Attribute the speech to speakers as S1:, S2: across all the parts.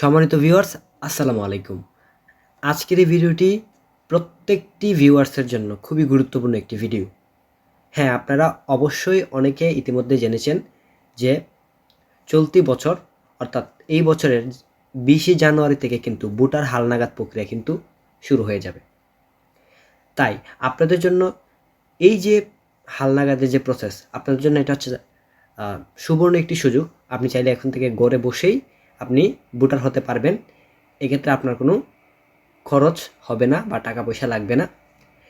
S1: সম্মানিত ভিউয়ার্স আসসালামু আলাইকুম। আজকের এই ভিডিওটি প্রত্যেকটি ভিউয়ার্সের জন্য খুবই গুরুত্বপূর্ণ একটি ভিডিও হ্যাঁ আপনারা অবশ্যই অনেকে ইতিমধ্যে জেনেছেন যে চলতি বছর, অর্থাৎ এই বছরের বিশে জানুয়ারি থেকে কিন্তু ভোটার হালনাগাদ প্রক্রিয়া কিন্তু শুরু হয়ে যাবে। তাই আপনাদের জন্য এই যে হালনাগাদের যে প্রসেস আপনাদের জন্য এটা হচ্ছে সুবর্ণ একটি সুযোগ। আপনি চাইলে এখন থেকে গড়ে বসেই আপনি ভোটার হতে পারবেন, এক্ষেত্রে আপনার কোনো খরচ হবে না বা টাকা পয়সা লাগবে না।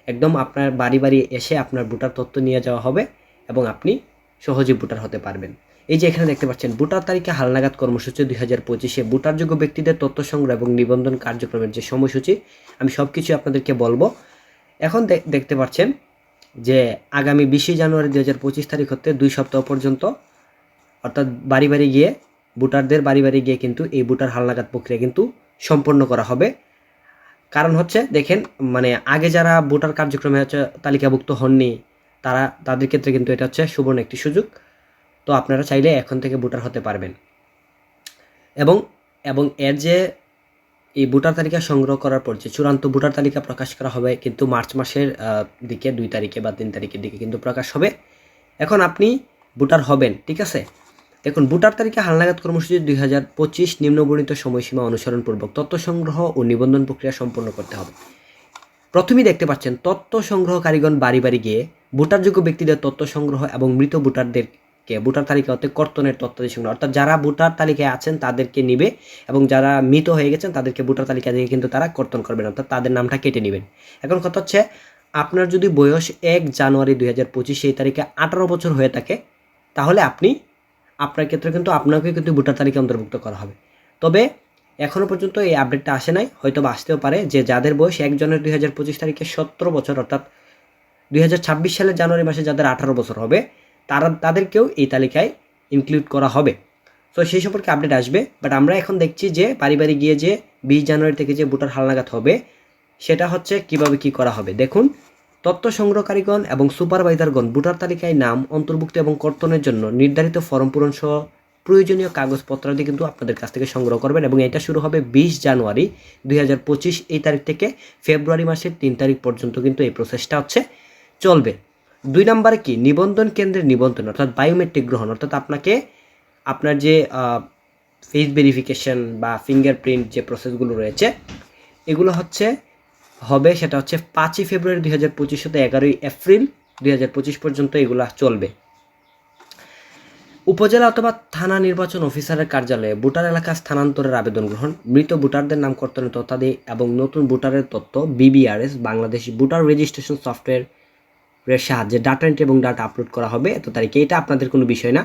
S1: একদম আপনার বাড়ি বাড়ি এসে আপনার ভোটার তথ্য নিয়ে যাওয়া হবে এবং আপনি সহজে ভোটার হতে পারবেন। এই যে এখানে দেখতে পাচ্ছেন, ভোটার তারিখে হালনাগাদ কর্মসূচি দুই হাজার পঁচিশে ভোটারযোগ্য ব্যক্তিদের তথ্য সংগ্রহ এবং নিবন্ধন কার্যক্রমের যে সময়সূচি, আমি সব কিছু আপনাদেরকে বলব। এখন দেখ- দেখতে পাচ্ছেন যে আগামী বিশে জানুয়ারি দু হাজার পঁচিশ তারিখ হতে দুই সপ্তাহ পর্যন্ত অর্থাৎ বাড়ি বাড়ি গিয়ে ভোটারদের বাড়ি বাড়ি গিয়ে কিন্তু এই ভোটার হালনাগাদ প্রক্রিয়া কিন্তু সম্পন্ন করা হবে। কারণ হচ্ছে, দেখেন মানে আগে যারা ভোটার কার্যক্রমে হচ্ছে তালিকাভুক্ত হননি, তারা, তাদের ক্ষেত্রে কিন্তু এটা হচ্ছে সুবর্ণ একটি সুযোগ। তো আপনারা চাইলে এখন থেকে ভোটার হতে পারবেন। এবং এবং এর যে এই ভোটার তালিকা সংগ্রহ করার পর যে চূড়ান্ত ভোটার তালিকা প্রকাশ করা হবে কিন্তু মার্চ মাসের দিকে, দুই তারিখে বা তিন তারিখের দিকে কিন্তু প্রকাশ হবে। এখন আপনি ভোটার হবেন, ঠিক আছে? দেখুন, ভোটার তালিকা হালনাগাদ কর্মসূচি দুই হাজার পঁচিশ নিম্নবর্ণিত সময়সীমা অনুসরণপূর্বক তথ্য সংগ্রহ ও নিবন্ধন প্রক্রিয়া সম্পন্ন করতে হবে। প্রথমেই দেখতে পাচ্ছেন, তথ্য সংগ্রহকারীগণ বাড়ি বাড়ি গিয়ে ভোটারযোগ্য ব্যক্তিদের তথ্য সংগ্রহ এবং মৃত ভোটারদেরকে ভোটার তালিকা হতে কর্তনের তথ্যাদি সংগ্রহ অর্থাৎ যারা ভোটার তালিকায় আছেন তাদেরকে নিবে এবং যারা মৃত হয়ে গেছেন তাদেরকে ভোটার তালিকা থেকে কিন্তু তারা কর্তন করবেন, অর্থাৎ তাদের নামটা কেটে নেবেন। এখন কথা হচ্ছে, আপনার যদি বয়স এক জানুয়ারি দুই হাজার পঁচিশ, সেই তারিখে আঠারো বছর হয়ে থাকে, তাহলে আপনি আপনার ক্ষেত্রে কিন্তু আপনাকে কিন্তু ভোটার তালিকায় অন্তর্ভুক্ত করা হবে। তবে এখনও পর্যন্ত এই আপডেটটা আসে নাই হয়তো বা আসতেও পারে যে যাদের বয়স এক জানুয়ারি দুই হাজার পঁচিশ তারিখে সতেরো বছর, অর্থাৎ দুই হাজার ছাব্বিশ সালের জানুয়ারি মাসে যাদের আঠারো বছর হবে, তারা, তাদেরকেও এই তালিকায় ইনক্লুড করা হবে। তো সেই সম্পর্কে আপডেট আসবে বাট আমরা এখন দেখছি যে বাড়ি বাড়ি গিয়ে যে বিশ জানুয়ারি থেকে যে ভোটার হালনাগাদ হবে, সেটা হচ্ছে কীভাবে কি করা হবে। দেখুন তথ্য সংগ্রহকারীগণ এবং সুপারভাইজারগণ ভোটার তালিকায় নাম, অন্তর্ভুক্ত এবং কর্তনের জন্য নির্ধারিত ফর্ম পূরণ সহ প্রয়োজনীয় কাগজপত্রাদি কিন্তু আপনাদের কাছ থেকে সংগ্রহ করবেন এবং এটা শুরু হবে বিশ জানুয়ারি দু হাজার পঁচিশ এই তারিখ থেকে ফেব্রুয়ারি মাসের তিন তারিখ পর্যন্ত কিন্তু এই প্রসেসটা হচ্ছে চলবে। দুই নম্বরে কি? নিবন্ধন কেন্দ্রের নিবন্ধন, অর্থাৎ বায়োমেট্রিক গ্রহণ, অর্থাৎ আপনাকে আপনার যে ফেস ভেরিফিকেশন বা ফিঙ্গারপ্রিন্ট যে প্রসেসগুলো রয়েছে, এগুলো হচ্ছে হবে, সেটা হচ্ছে পাঁচই ফেব্রুয়ারি দুই হাজার পঁচিশ হতে এগারোই এপ্রিল দুই হাজার পঁচিশ পর্যন্ত এগুলো চলবে। উপজেলা অথবা থানা নির্বাচন অফিসারের কার্যালয়ে ভোটার এলাকা স্থানান্তরের আবেদন গ্রহণ, মৃত ভোটারদের নামকর্তনের তথ্যাদি এবং নতুন ভোটারের তথ্য BBRS Bangladesh voter registration software এর সাহায্যে ডাটা এন্ট্রি এবং ডাটা আপলোড করা হবে, এত তারিখে। এটা আপনাদের কোনো বিষয় না।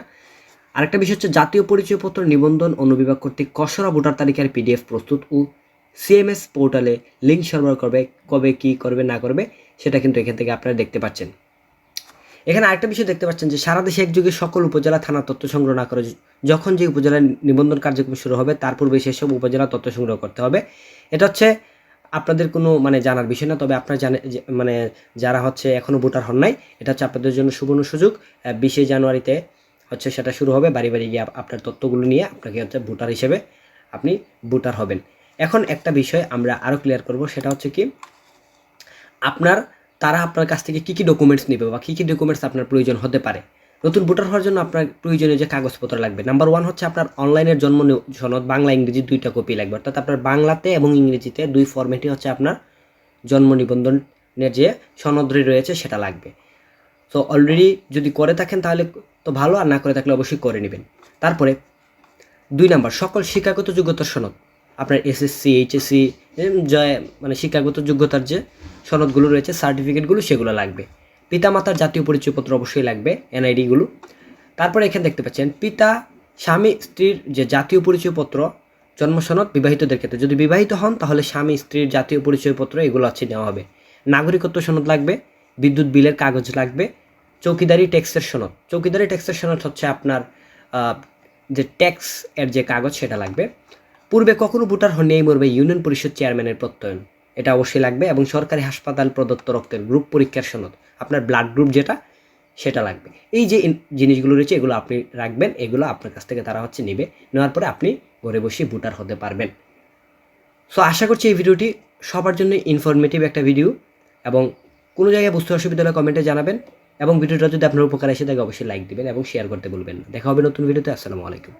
S1: আরেকটা বিষয় হচ্ছে জাতীয় পরিচয়পত্র নিবন্ধন অনুবিভাগ কর্তৃক কসরা ভোটার তালিকার পিডিএফ প্রস্তুত ও সিএমএস পোর্টালে লিঙ্ক সরবরাহ করবে, কবে কি করবে, না করবে, সেটা কিন্তু এখান থেকে আপনারা দেখতে পাচ্ছেন। এখানে আরেকটা বিষয় দেখতে পাচ্ছেন যে, সারা দেশে একযোগে সকল উপজেলা থানা তথ্য সংগ্রহ না করে যখন যে উপজেলা নিবন্ধন কার্যক্রম শুরু হবে, তার পূর্বে সেসব উপজেলা তথ্য সংগ্রহ করতে হবে। এটা হচ্ছে আপনাদের কোনো মানে জানার বিষয় না, তবে আপনারা জানে মানে যারা হচ্ছে এখনও ভোটার হন নাই, এটা হচ্ছে আপনাদের জন্য সুবর্ণ সুযোগ। বিশে জানুয়ারিতে হচ্ছে সেটা শুরু হবে, বাড়ি বাড়ি গিয়ে আপনার তথ্যগুলো নিয়ে আপনাকে হচ্ছে ভোটার হিসেবে আপনি ভোটার হবেন। এখন একটা বিষয় আমরা আরও ক্লিয়ার করব, সেটা হচ্ছে কি, আপনার, তারা আপনার কাছ থেকে কী কী ডকুমেন্টস নেবে বা কী কী ডকুমেন্টস আপনার প্রয়োজন হতে পারে। নতুন ভোটার হওয়ার জন্য আপনার প্রয়োজনীয় যে কাগজপত্র লাগবে। নাম্বার ওয়ান হচ্ছে আপনার অনলাইনের জন্ম সনদ, বাংলা, ইংরেজি দুইটা কপি লাগবে। অর্থাৎ আপনার বাংলাতে এবং ইংরেজিতে দুই ফরম্যাটই হচ্ছে আপনার জন্ম নিবন্ধনের যে সনদটি রয়েছে সেটা লাগবে। তো অলরেডি যদি করে থাকেন তাহলে তো ভালো, আর না করে থাকলে অবশ্যই করে নেবেন। তারপরে, দুই নাম্বার সকল শিক্ষাগত যোগ্যতার সনদ। আপনার এসএসসি এইচএসসি জয় মানে শিক্ষাগত যোগ্যতার যে সনদগুলো রয়েছে সার্টিফিকেটগুলো সেগুলো লাগবে। পিতামাতার জাতীয় পরিচয়পত্র অবশ্যই লাগবে এনআইডিগুলো তারপরে এখানে দেখতে পাচ্ছেন, পিতা, স্বামী, স্ত্রীর যে জাতীয় পরিচয়পত্র, জন্ম সনদ বিবাহিতদের ক্ষেত্রে। যদি বিবাহিত হন, তাহলে স্বামী, স্ত্রীর জাতীয় পরিচয়পত্র এগুলো হচ্ছে নেওয়া হবে। নাগরিকত্ব সনদ লাগবে, বিদ্যুৎ বিলের কাগজ লাগবে, চৌকিদারি ট্যাক্সের সনদ। চৌকিদারি ট্যাক্সের সনদ হচ্ছে আপনার যে ট্যাক্স এর যে কাগজ সেটা লাগবে। পূর্বে কখনো ভোটার হননি, এই মর্মে ইউনিয়ন পরিষদ চেয়ারম্যানের প্রত্যয়ন। এটা অবশ্যই লাগবে এবং সরকারি হাসপাতাল প্রদত্ত রক্তের গ্রুপ পরীক্ষার সনদ, আপনার ব্লাড গ্রুপ যেটা, সেটা লাগবে। এই যে জিনিসগুলো রয়েছে, এগুলো আপনি রাখবেন, এগুলো আপনার কাছ থেকে তারা হচ্ছে নেবে, নেওয়ার পরে আপনি ঘরে বসে ভোটার হতে পারবেন। সো আশা করছি এই ভিডিওটি সবার জন্য ইনফরমেটিভ একটা ভিডিও এবং কোনো জায়গায় বুঝতে অসুবিধা হলে কমেন্টে জানাবেন এবং ভিডিওটা যদি আপনার উপকার এসে থাকে অবশ্যই লাইক দিবেন এবং শেয়ার করতে বলবেন দেখা হবে নতুন ভিডিওতে আসসালামু আলাইকুম।